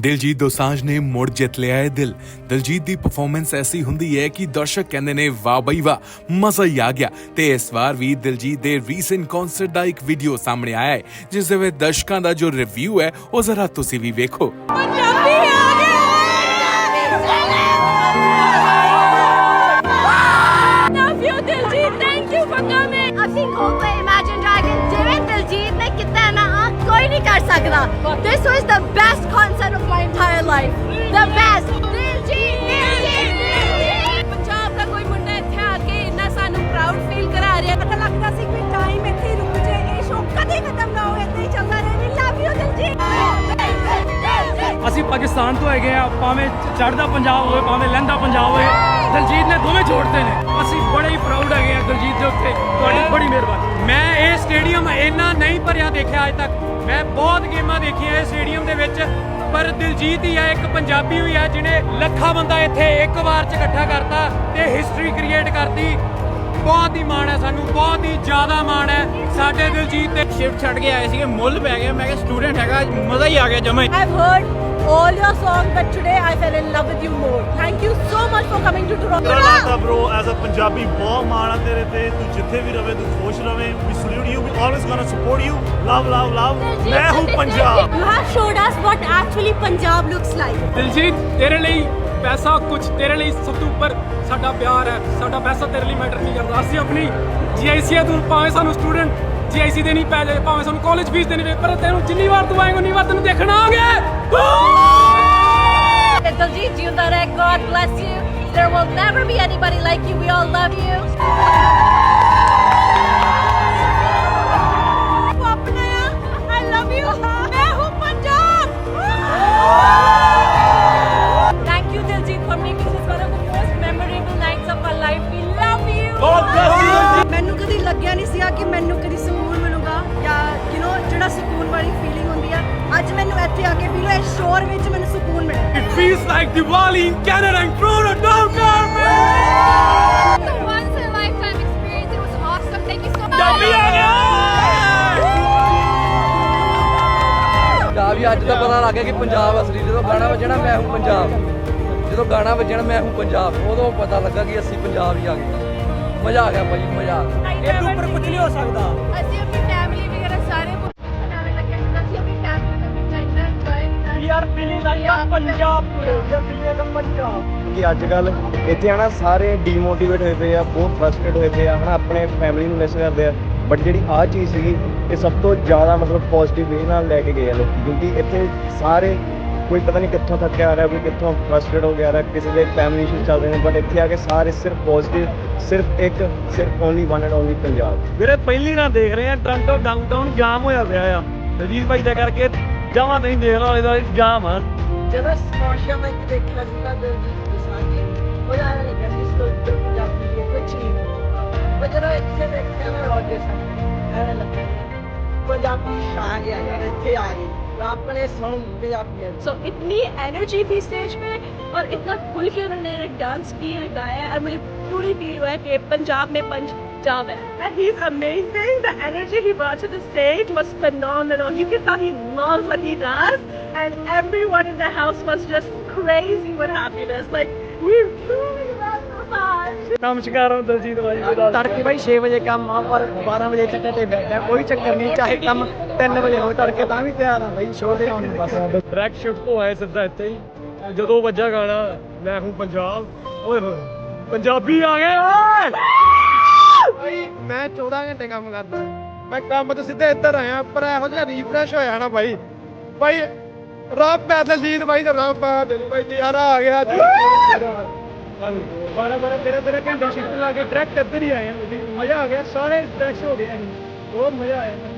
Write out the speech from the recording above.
ਦਿਲਜੀਤ ਦੋਸਾਂਝ ਨੇ ਮੁੜ ਜਿੱਤ ਲਿਆ ਹੈ ਦਿਲ। ਦਿਲਜੀਤ ਦੀ ਪਰਫਾਰਮੈਂਸ ਐਸੀ ਹੁੰਦੀ ਹੈ ਕਿ ਦਰਸ਼ਕ ਕਹਿੰਦੇ ਨੇ, ਵਾਹ ਬਈ ਵਾਹ, ਮਜ਼ਾ ਹੀ ਆ ਗਿਆ। ਤੇ ਇਸ ਵਾਰ ਵੀ ਦਿਲਜੀਤ ਦੇ ਰੀਸੈਂਟ ਕਨਸਰਟ ਦਾ ਇੱਕ ਵੀਡੀਓ ਸਾਹਮਣੇ ਆਇਆ ਹੈ, ਜਿਸ ਦੇ ਵਿੱਚ ਦਰਸ਼ਕਾਂ ਦਾ ਜੋ ਰਿਵਿਊ ਹੈ, ਉਹ ਜ਼ਰਾ ਤੁਸੀਂ ਵੀ ਵੇਖੋ। ਪੰਜਾਬੀ ਸਕਦਾ this was the best concert of my entire life. The best. Punjab ਦਾ ਕੋਈ ਮੁੰਡਾ ਇੱਥੇ ਆ ਕੇ ਇੰਨਾ ਸਾਨੂੰ ਪ੍ਰਾਊਡ ਫੀਲ ਕਰਾ ਰਿਹਾ। ਪਤਾ ਲੱਗਦਾ ਸੀ ਕਿ ਟਾਈਮ ਇੱਥੇ ਰੁਕ ਜਾਏ ਇਹ ਸ਼ੋਅ ਕਦੇ ਖਤਮ ਨਾ ਹੋਵੇ ਇੱਥੇ ਹੀ ਚੱਲਦਾ ਰਹੇ। We love you Diljit. ਅਸੀਂ ਪਾਕਿਸਤਾਨ ਤੋਂ ਹੈਗੇ ਆ ਭਾਵੇਂ ਚੜ੍ਹਦਾ ਪੰਜਾਬ ਹੋਵੇ ਭਾਵੇਂ ਲਹਿੰਦਾ ਪੰਜਾਬ ਹੋਵੇ ਦਲਜੀਤ ਨੇ ਦੋਵੇਂ ਛੋੜਦੇ ਨੇ। ਅਸੀਂ ਬੜੇ ਹੀ ਪ੍ਰਾਊਡ ਹੈਗੇ ਆ ਦਲਜੀਤ ਦੇ ਉੱਤੇ। ਤੁਹਾਡੀ ਬੜੀ ਮਿਹਰਬਾਨੀ ਨਹੀਂ ਭਰਿਆ ਦੇਖਿਆ ਅੱਜ ਤੱਕ। ਮੈਂ ਬਹੁਤ ਗੇਮਾਂ ਦੇਖੀਆਂ ਇਸ ਸਟੇਡੀਅਮ ਦੇ ਵਿੱਚ ਪਰ ਦਿਲਜੀਤ ਹੀ ਆ ਇੱਕ ਪੰਜਾਬੀ ਹੋਈ ਆ ਜਿਹਨੇ ਲੱਖਾਂ ਬੰਦਾ ਇੱਥੇ ਇੱਕ ਵਾਰ ਚ ਇਕੱਠਾ ਕਰਤਾ ਤੇ ਹਿਸਟਰੀ ਕ੍ਰੀਏਟ ਕਰਤੀ। ਬਹੁਤ ਹੀ ਮਾਣ ਹੈ ਸਾਨੂੰ ਬਹੁਤ ਹੀ ਜ਼ਿਆਦਾ ਮਾਣ ਹੈ ਸਾਡੇ ਦਿਲਜੀਤ ਤੇ ਸ਼ਿਫਟ ਛੱਡ ਕੇ ਆਏ ਸੀਗੇ ਮੁੱਲ ਪੈ ਗਿਆ ਮੈਂ ਕਿਹਾ ਸਟੂਡੈਂਟ ਹੈਗਾ ਮਜ਼ਾ ਹੀ ਆ ਗਿਆ ਜਮਾ ਹੀ। I've heard all your songs but today I fell in love with you more. Thank you so much for coming to Toronto. ਨਾਮ ਤਾਂ bro ਐਜ਼ ਅ ਪੰਜਾਬੀ ਬਹੁਤ ਮਾਣ ਆ ਤੇਰੇ ਤੇ। ਤੂੰ ਜਿੱਥੇ ਵੀ ਰਵੇ ਤੂੰ ਖੁਸ਼ ਰਵੇਂ। We salute you we always gonna support you love love love ਮੈਂ ਹੂੰ Punjab. you have showed us what actually Punjab looks like. Diljit ਤੇਰੇ ਲਈ ਪੈਸਾ ਕੁਝ ਤੇਰੇ ਲਈ ਸਭ ਤੋਂ ਉੱਪਰ ਸਾਡਾ ਪਿਆਰ ਹੈ। ਸਾਡਾ ਪੈਸਾ ਤੇਰੇ ਲਈ ਮੈਟਰ ਨਹੀਂ ਕਰਦਾ। ਅਸੀਂ ਆਪਣੀ ਜੀਆਈਸੀ ਤੂੰ ਭਾਵੇਂ ਸਾਨੂੰ ਸਟੂਡੈਂਟ ਜੀਆਈਸੀ ਦੇਣੀ ਪੈ ਜਾਏ ਭਾਵੇਂ ਸਾਨੂੰ ਕਾਲਜ ਫੀਸ ਦੇਣੀ ਪਏ ਪਰ ਤੈਨੂੰ ਜਿੰਨੀ ਵਾਰ ਤੂੰ ਆਏਂਗਾ ਉਨੀ ਵਾਰ ਤੈਨੂੰ ਦੇਖਣ ਆਵਾਂਗੇ। Lady Giovanna, eh? God bless you. There will never be anybody like you. We all love you. ਕੇ ਫੀਲ ਹੋਇਆ ਸ਼ੋਰ ਵਿੱਚ ਮੈਨੂੰ ਸਕੂਨ ਮਿਲਿਆ। It feels like Diwali in Canada and Toronto, The once in a lifetime experience. It was awesome. Thank you so much. Punjabi ਆ ਵੀ ਅੱਜ ਤਾਂ ਪਤਾ ਲੱਗ ਗਿਆ ਕਿ ਪੰਜਾਬ ਅਸਲੀ ਜਦੋਂ ਗਾਣਾ ਵੱਜਣਾ ਮੈਂ ਹੂੰ ਪੰਜਾਬ। ਜਦੋਂ ਗਾਣਾ ਵੱਜਣਾ ਮੈਂ ਹੂੰ ਪੰਜਾਬ। ਉਦੋਂ ਪਤਾ ਲੱਗਾ ਕਿ ਅਸੀਂ ਪੰਜਾਬ ਹੀ ਆ ਗਏ। ਮਜ਼ਾ ਆ ਗਿਆ ਭਾਈ ਮਜ਼ਾ। ਆ ਗਿਆ ਇਹ ਤੋਂ ਉੱਪਰ ਕੁਝ ਨਹੀਂ ਹੋ ਸਕਦਾ। ਅਸੀਂ ਆਪਣੀ ਪੰਜਾਬ ਪੰਜਾਬ। ਕਿ ਅੱਜ ਕੱਲ ਇੱਥੇ ਹਨਾ ਸਾਰੇ ਡੀਮੋਟੀਵੇਟ ਹੋਏ ਪਏ ਆ ਬਹੁਤ ਫਰਸਟ੍ਰੇਟ ਹੋਏ ਪਏ ਆ ਹਨਾ ਆਪਣੇ ਫੈਮਿਲੀ ਨੂੰ ਮਿਸ ਕਰਦੇ ਆ। ਬਟ ਜਿਹੜੀ ਆਹ ਚੀਜ਼ ਸੀਗੀ ਇਹ ਸਭ ਤੋਂ ਜ਼ਿਆਦਾ ਮਤਲਬ ਪੋਜ਼ਿਟਿਵ ਵੇ ਨਾਲ ਲੈ ਕੇ ਗਏ ਆ ਲੋਕ। ਕਿਉਂਕਿ ਇੱਥੇ ਸਾਰੇ ਕੋਈ ਪਤਾ ਨਹੀਂ ਕਿੱਥੋਂ ਥੱਕਿਆ ਆ ਰਿਹਾ ਕੋਈ ਕਿੱਥੋਂ ਫਰਸਟ੍ਰੇਟ ਹੋ ਗਿਆ ਰਿਹਾ ਕਿਸੇ ਦੇ ਫੈਮਿਲੀ ਇਸ਼ੂ ਚੱਲ ਰਹੇ ਨੇ। ਬਟ ਇੱਥੇ ਆ ਕੇ ਸਾਰੇ ਸਿਰਫ ਪੋਜ਼ਿਟਿਵ ਸਿਰਫ ਇੱਕ ਸਿਰਫ only one and only Punjab. ਵੀਰੇ ਪਹਿਲੀ ਨਾ ਦੇਖ ਰਹੇ ਆ ਟ੍ਰਾਂਟੋ ਡਾਊਨਟਾਊਨ ਜਾਮ ਹੋਇਆ ਪਿਆ ਆ। ਰਜੀਤ ਭਾਈ ਦਾ ਕਰਕੇ Caman in the early days, German. Just Marshall like the Kazma the Saki. Well, I like as you stood to Japanese, which is. But then I said that camera or this. Punjabi शाही आ गई अच्छे आ गई अपने sound Punjabi है सो इतनी energy थी stage पे और इतना खुल के उन्होंने डांस किया गाया और मुझे पूरी फील हुआ है कि पंजाब में पंजाब है and he's amazing the energy he brought to the stage was phenomenal you can tell he loves what he does and everyone in the house was just crazy with happiness like we truly love Lamaj ਨਮਸਕਾਰ ਹਾਂ ਦਲਜੀਤ ਭਾਈ ਦਾ ਤੜਕੇ ਭਾਈ 6 ਵਜੇ ਕੰਮ ਆ ਪਰ 12 ਵਜੇ ਤੱਕ ਤੇ ਬੈਠਾ ਕੋਈ ਚੱਕਰ ਨਹੀਂ ਚਾਹੇ ਕੰਮ 3 ਵਜੇ ਹੋ ਤੜਕੇ ਤਾਂ ਵੀ ਤਿਆਰ ਆ ਭਾਈ ਸ਼ੋਅ ਦੇ ਆਉਣ ਨੂੰ ਬਸ ਟਰੈਕ ਸ਼ਿਫਟ ਤੋਂ ਆਏ ਸਿੱਧਾ ਇੱਥੇ ਹੀ ਜਦੋਂ ਵੱਜਾ ਗਾਣਾ ਮੈਂ ਹੂੰ ਪੰਜਾਬ ਓਏ ਮੈਂ 14 ਘੰਟੇ ਕੰਮ ਕਰਦਾ। ਮੈਂ ਕੰਮ ਤੋਂ ਸਿੱਧਾ ਇੱਧਰ ਆਇਆ, ਪਰ ਇਹੋ ਜਿਹਾ ਰੀਫਰੈਸ਼ ਹੋਇਆ ਨਾ ਭਾਈ ਭਾਈ ਰੱਬ ਪੈਦਲ ਜੀਤ ਭਾਈ ਦਾ ਰੱਬ ਪੈਦਲ ਭਾਈ ਨਜ਼ਾਰਾ ਆ ਗਿਆ ਜੀ ਬਾਰਾਂ ਬਾਰਾਂ, ਤੇਰਾ ਤੇਰਾ ਘੰਟੇ ਸ਼ਿਫਟ ਲਾ ਕੇ ਟਰੈਕ ਇੱਧਰ ਹੀ ਆਏ ਆ। ਮਜ਼ਾ ਆ ਗਿਆ, ਸਾਰੇ ਫਰੈਸ਼ ਹੋ ਗਏ ਅਸੀਂ। ਬਹੁਤ ਮਜ਼ਾ ਆਇਆ।